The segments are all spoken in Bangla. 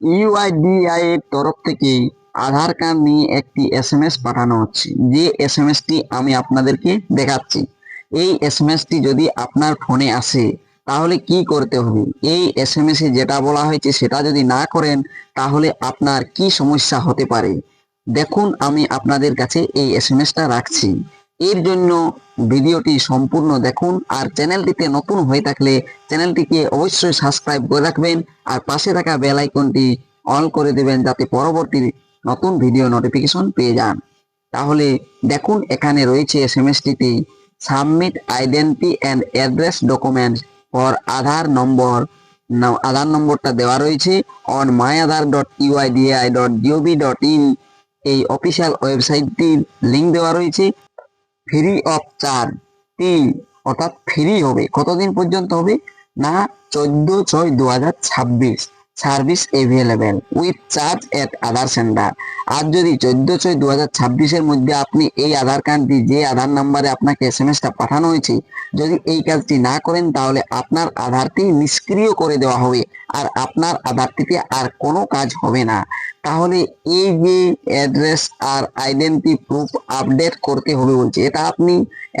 ইউআইডিআই এর তরফ থেকে আধার কার্ড নিয়ে একটি এসএমএস পাঠানো হচ্ছে। যে এসএমএসটি আমি আপনাদেরকে দেখাচ্ছি। এই এসএমএসটি যদি আপনার ফোনে আসে, তাহলে কি করতে হবে? এই এস এসএমএস এ যেটা বলা হয়েছে, সেটা যদি না করেন, তাহলে আপনার কি সমস্যা হতে পারে? দেখুন, আমি আপনাদের কাছে এই এসএমএসটা রাখছি। এর জন্য ভিডিওটি সম্পূর্ণ দেখুন আর চ্যানেলটিতে নতুন হয়ে থাকলে চ্যানেলটিকে অবশ্যই সাবস্ক্রাইব করে রাখবেন আর পাশে থাকা বেল আইকনটি অন করে দেবেন যাতে পরবর্তী নতুন ভিডিও নোটিফিকেশন পেয়ে যান। তাহলে দেখুন এখানে রয়েছে এসএমএসটিতে submit identity and address documents for Aadhaar number. Aadhaar নম্বরটা দেওয়া রয়েছে on my Aadhaar dot UIDAI dot GOV dot in এই অফিসিয়াল ওয়েবসাইটটির লিঙ্ক দেওয়া রয়েছে। ফ্রি অফ চার্জ টি অর্থাৎ ফ্রি হবে। কতদিন পর্যন্ত হবে? না, চোদ্দ ছয় দু হাজার ছাব্বিশ। Service available with charge at Aadhaar centre আর যদি চোদ্দ ছয় দু হাজার ছাব্বিশের মধ্যে আপনি এই আধার কার্ডটি যে আধার নাম্বারে আপনাকে এস এম এসটা পাঠানো হয়েছে, যদি এই কাজটি না করেন তাহলে আপনার আধারটি নিষ্ক্রিয় করে দেওয়া হবে আর আপনার আধারটিতে আর কোনো কাজ হবে না। তাহলে এই যে অ্যাড্রেস আর আইডেন্টি প্রুফ আপডেট করতে হবে বলছে, এটা আপনি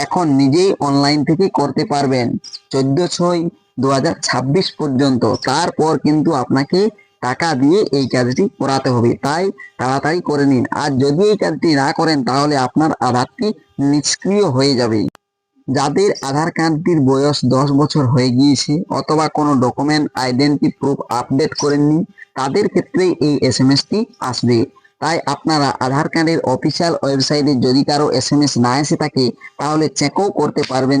এখন নিজেই অনলাইন থেকে করতে পারবেন। চোদ্দ ছয় দু পর্যন্ত। তারপর কিন্তু আপনাকে টাকা দিয়ে এই কাজটি করাতে হবে। তাই তাড়াতাড়ি করে নিন। আর যদি এই কাজটি না করেন, তাহলে আপনার আধারটি নিষ্ক্রিয় হয়ে যাবে। যাদের আধার কার্ডটির বয়স দশ বছর হয়ে গিয়েছে অথবা কোনো ডকুমেন্ট আইডেন্টি প্রুফ আপডেট করেননি, তাদের ক্ষেত্রেই এই এস এম এসটি আসবে। তাই আপনারা আধার কার্ডের অফিসিয়াল ওয়েবসাইটে যদি কারও এস এম এস না এসে থাকে, তাহলে চেকও করতে পারবেন।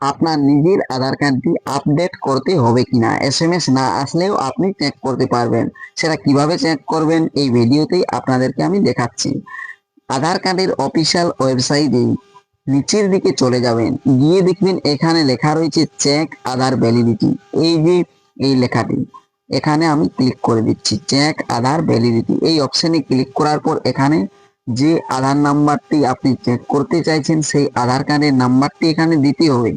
আপনার নিজের আধার কার্ডটি আপডেট করতে হবে কিনা? এস এম এস না আসলেও আপনি চেক করতে পারবেন। সেটা কীভাবে চেক করবেন? এই ভিডিওতেই আপনাদেরকে আমি দেখাচ্ছি। আধার কার্ডের অফিসিয়াল ওয়েবসাইটে নিচের দিকে চলে যাবেন। গিয়ে দেখবেন এখানে লেখা রয়েছে চেক আধার ভ্যালিডিটি এই যে এই লেখাটি, এখানে আমি ক্লিক করে দিচ্ছি চেক আধার ভ্যালিডিটি এই অপশনে ক্লিক করার পর এখানে যে আধার নাম্বারটি আপনি চেক করতে চাইছেন, সেই আধার কার্ডের নাম্বারটি এখানে দিতে হবে।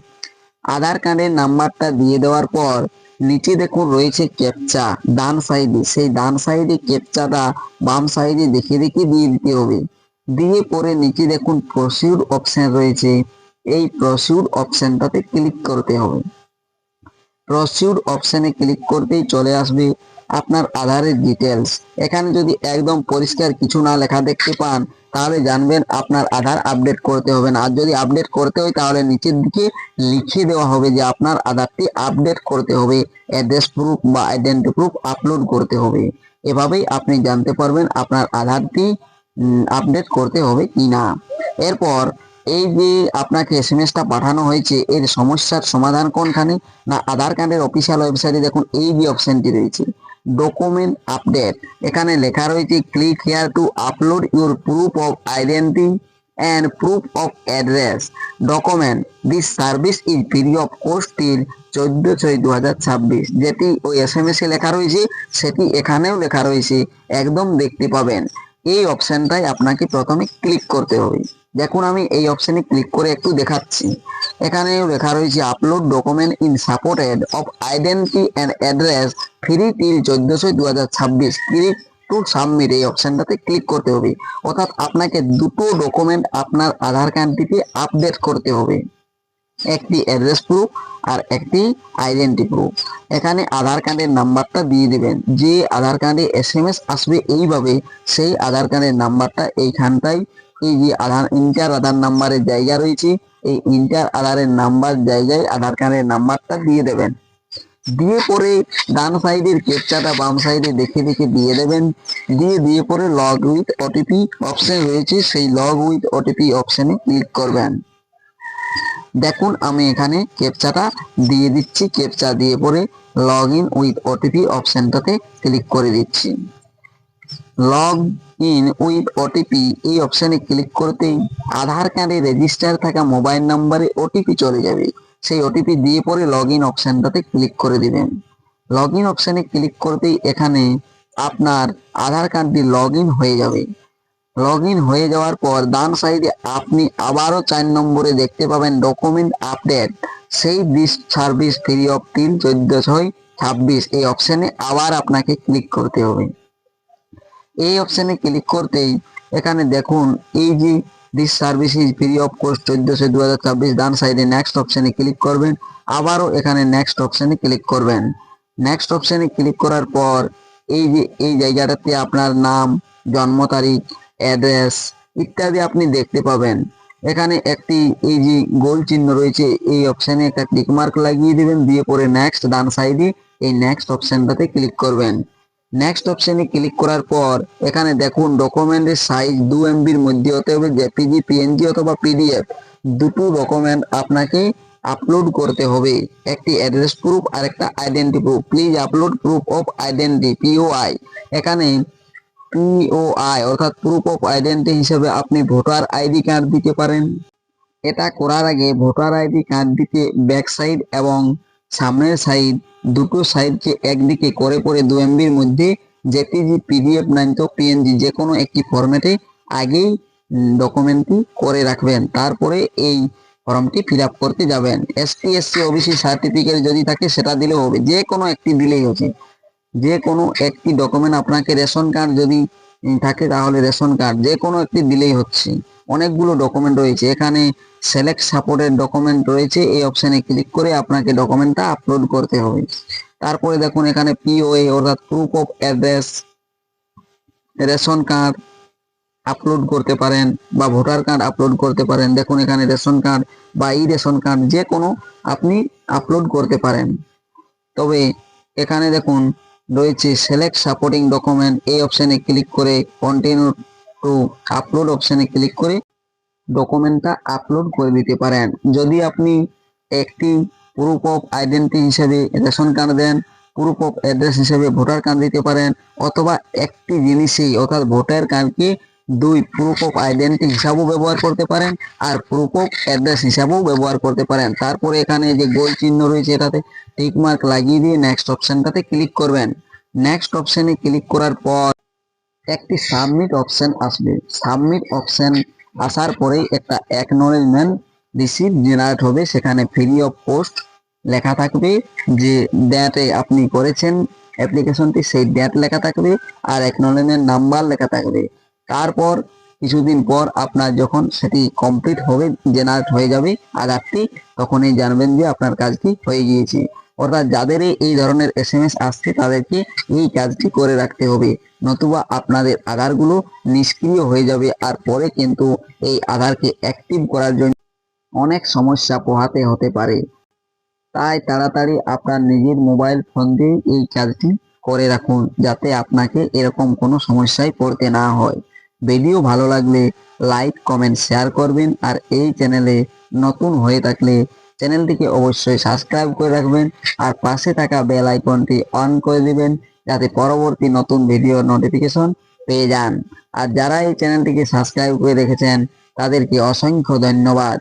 আধার কার্ডের নাম্বারটা দিয়ে দেওয়ার পর নিচে দেখুন রয়েছে ক্যাপচা ডান সাইডে সেই ডান সাইডে ক্যাপচাটা বাম সাইডে দেখে দেখে দিয়ে দিতে হবে। দিয়ে পরে নিচে দেখুন প্রসিউড অপশন রয়েছে। এই প্রসিউড অপশনটাতে ক্লিক করতে হবে। প্রসিউড অপশনে ক্লিক করতেই চলে আসবে। আপনার আধারের ডিটেলস এখানে যদি একদম পরিষ্কার কিছু না লেখা দেখতে পান, তাহলে জানবেন আপনার আধার আপডেট করতে হবে না। আর যদি আপডেট করতে হয়, তাহলে নিচের দিকে লিখে দেওয়া হবে যে আপনার আধারটি আপডেট করতে হবে। অ্যাড্রেস প্রুফ বা আইডেন্টি প্রুফ আপলোড করতে হবে। এভাবেই আপনি জানতে পারবেন আপনার আধারটি আপডেট করতে হবে কি না এরপর, এই যে আপনাকে এস এম এসটা পাঠানো হয়েছে, এর সমস্যার সমাধান কোনখানে? না, আধার কার্ডের অফিসিয়াল ওয়েবসাইটে দেখুন, এই যে অপশনটি রয়েছে। ডকুমেন্ট আপডেট এখানে লেখা রয়েছে click here to upload your proof of identity and proof of address document this service is free of cost till চোদ্দ ছয় দু হাজার ছাব্বিশ। যেটি ওই এস এম এস লেখা রয়েছে, সেটি এখানেও লেখা রয়েছে। একদম দেখতে পাবেন। এই অপশনটাই আপনাকে প্রথমে ক্লিক করতে হবে। দেখুন, আমি এই অপশনে ক্লিক করে একটু দেখাচ্ছি। এখানেও লেখা রয়েছে upload document in supported of identity and address free till চোদ্দশো দু হাজার ছাব্বিশ ক্লিক টু সাবমিট এই অপশনটাতে ক্লিক করতে হবে। অর্থাৎ আপনাকে দুটো ডকুমেন্ট আপনার আধার কার্ডটিতে আপডেট করতে হবে। একটি অ্যাড্রেস প্রুফ আর একটি আইডেন্টি প্রুফ এখানে আধার কার্ডের নাম্বারটা দিয়ে দেবেন। যে আধার কার্ডে এস এম এস আসবে এইভাবে, সেই আধার কার্ডের নাম্বারটা এইখানটায় এই যে আধার ইন্টার আধার নাম্বারের জায়গা রয়েছে, এই ইন্টার আধারের নাম্বার জায়গায় আধার কার্ডের নাম্বারটা দিয়ে দেবেন। দিয়ে পরে ডান সাইডের ক্যাপচাটা বাম সাইডে দেখে দেখে দিয়ে দেবেন। দিয়ে দিয়ে পরে লগ উইথ ওটিপি অপশন রয়েছে, সেই লগ উইথ ওটিপি অপশনে ক্লিক করবেন। দেখুন, আমি এখানে ক্যাপচাটা দিয়ে দিচ্ছি। ক্যাপচা দিয়ে পরে লগ ইন উইথ ওটিপি অপশনটাতে ক্লিক করে দিচ্ছি। লগ ইন উইথ ওটিপি এই অপশনে ক্লিক করতেই আধার কার্ডে রেজিস্টার থাকা মোবাইল নাম্বারে ওটিপি চলে যাবে। সেই ওটিপি দিয়ে পরে লগ ইন অপশনটাতে ক্লিক করে দিবেন। লগ ইন অপশনে ক্লিক করতেই এখানে আপনার আধার কার্ডটি লগ ইন হয়ে যাবে। লগ ইন হয়ে যাওয়ার পর ডান সাইডে আপনি আবারও চার নম্বরে দেখতে পাবেন ডকুমেন্ট আপডেট সেই দিস সার্ভিস থ্রি অফ তিন, চোদ্দ, ছয়, ছাব্বিশ এই অপশানে আবার আপনাকে ক্লিক করতে হবে। এই অপশনে ক্লিক করতেই এখানে দেখুন এই যে this service is free of course চোদ্দশো দু হাজার ছাব্বিশ ডান সাইডে নেক্সট অপশনে ক্লিক করবেন। আবারও এখানে নেক্সট অপশনে ক্লিক করবেন। নেক্সট অপশনে ক্লিক করার পর এই যে, এই জায়গাটাতে আপনার নাম, জন্ম তারিখ অ্যাড্রেস ইত্যাদি আপনি দেখতে পাবেন। এখানে একটি এই যে গোল চিহ্ন রয়েছে, এই অপশানে একটা টিক মার্ক লাগিয়ে দিবেন, দিয়ে পরে নেক্সট ডান সাইডে এই নেক্সট অপশনটাতে ক্লিক করবেন। নেক্সট অপশনে ক্লিক করার পর, এখানে দেখুন ডকুমেন্টের সাইজ দু এমবির মধ্যে হতে হবে জেপিজি পিএনজি অথবা পিডিএফ দুটো ডকুমেন্ট আপনাকে আপলোড করতে হবে। একটি অ্যাড্রেস প্রুফ আর একটা identity proof please upload proof of identity POI এখানে পিওআই অর্থাৎ প্রুফ অফ আইডেন্টি হিসেবে আপনি ভোটার আইডি কার্ড দিতে পারেন। এটা করার আগে ভোটার আইডি কার্ড দিতে ব্যাক সাইড এবং সামনের সাইড দুটো সাইডকে একদিকে করে পরে দু এমবির মধ্যে জেপিজি পিডিএফ নাইন তো পিএনজি যে কোনো একটি ফরম্যাটে আগেই ডকুমেন্টটি করে রাখবেন। তারপরে এই ফর্মটি ফিল করতে যাবেন। এসটি এসসি ওবিসি সার্টিফিকেট যদি থাকে, সেটা দিলেও হবে। যে কোনো একটি দিলেই হচ্ছে। যে কোনো একটি ডকুমেন্ট আপনাকে রেশন কার্ড যদি থাকে, তাহলে রেশন কার্ড যে কোনো একটি দিলেই হচ্ছে। অনেকগুলো ডকুমেন্ট রয়েছে। এখানে সিলেক্ট সাপোর্টেড ডকুমেন্ট রয়েছে। এই অপশনে ক্লিক করে আপনাকে ডকুমেন্টটা আপলোড করতে হবে। তারপরে দেখুন এখানে পিওএ অর্থাৎ proof of address ration card upload করতে পারেন বা ভোটার কার্ড আপলোড করতে পারেন। দেখুন এখানে রেশন কার্ড বা ই রেশন কার্ড যে কোনো আপনি আপলোড করতে পারেন। তবে এখানে দেখুন রয়েছে সিলেক্ট সাপোর্টিং ডকুমেন্ট এই অপশনে ক্লিক করে কন্টিনিউ টু আপলোড অপশনে ক্লিক করে ডকুমেন্টটা আপলোড করে দিতে পারেন। যদি আপনি একটি প্রুফ অফ আইডেন্টি হিসেবে রেশন কার্ড দেন প্রুফ অফ অ্যাড্রেস হিসেবে ভোটার কার্ড দিতে পারেন, অথবা একটি জিনিসই, অর্থাৎ ভোটার কার্ডকে দুই প্রুফ অফ আইডেন্টি হিসাবেও ব্যবহার করতে পারেন আর প্রুফ অফ অ্যাড্রেস হিসাবেও ব্যবহার করতে পারেন। তারপরে এখানে যে গোল চিহ্ন রয়েছে, এটাতে টিক মার্ক লাগিয়ে দিয়ে নেক্সট অপশনটাতে ক্লিক করবেন। নেক্সট অপশনে ক্লিক করার পর একটি সাবমিট অপশন আসবে। সাবমিট অপশন আসার পরেই একটা অ্যাকনোলেজমেন্ট রিসিভ জেনারেট হবে। সেখানে ফ্রি অফ পোস্ট লেখা থাকবে যে ডেটে আপনি করেছেন অ্যাপ্লিকেশনটি সেই ডেট লেখা থাকবে আর অ্যাকনোলেজমেন্ট নাম্বার লেখা থাকবে। তারপর কিছুদিন পর আপনার যখন সেটি কমপ্লিট হবে জেনারেট হয়ে যাবে আধারটি, তখনই জানবেন যে আপনার কাজটি হয়ে গিয়েছে। অর্থাৎ যাদের এই ধরনের এস এম এস আসছে, তাদেরকে এই কাজটি করে রাখতে হবে। নতুবা আপনাদের আধারগুলো নিষ্ক্রিয় হয়ে যাবে আর পরে কিন্তু এই আধারকে অ্যাক্টিভ করার জন্য অনেক সমস্যা পোহাতে হতে পারে। তাই তাড়াতাড়ি আপনার নিজের মোবাইল ফোন দিয়ে এই কাজটি করে রাখুন, যাতে আপনাকে এরকম কোনো সমস্যায় পড়তে না হয়। ভিডিও ভালো লাগলে লাইক কমেন্ট শেয়ার করবেন আর এই চ্যানেলে নতুন হয়ে থাকলে চ্যানেলটিকে অবশ্যই সাবস্ক্রাইব করে রাখবেন আর পাশে থাকা বেল আইকনটি অন করে দিবেন যাতে পরবর্তী নতুন ভিডিওর নোটিফিকেশন পেয়ে যান। আর যারা এই চ্যানেলটিকে সাবস্ক্রাইব করে রেখেছেন, তাদেরকে অসংখ্য ধন্যবাদ।